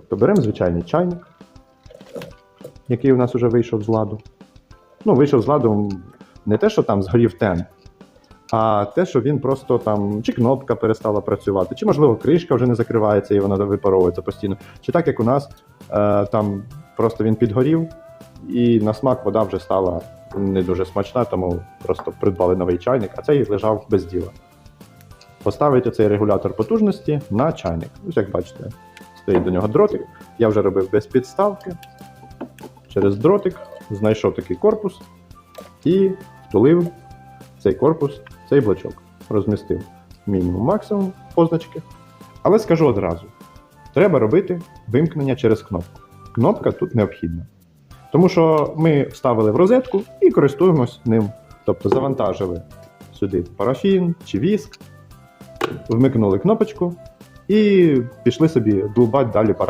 Тобто беремо звичайний чайник, який у нас вже вийшов з ладу. Ну, вийшов з ладу не те, що там згорів тен, а те, що він просто там, чи кнопка перестала працювати, чи, можливо, кришка вже не закривається і вона випаровується постійно. Чи так, як у нас, е, там просто він підгорів, і на смак вода вже стала не дуже смачна, тому просто придбали новий чайник, а цей лежав без діла. Поставити цей регулятор потужності на чайник. Ось як бачите, стоїть до нього дротик. Я вже робив без підставки. Через дротик знайшов такий корпус і втулив цей корпус, цей блочок. Розмістив мінімум максимум позначки. Але скажу одразу: треба робити вимкнення через кнопку. Кнопка тут необхідна. Тому що ми вставили в розетку і користуємось ним. Тобто завантажили сюди парафін чи віск, вмикнули кнопочку і пішли собі долбати далі парафін.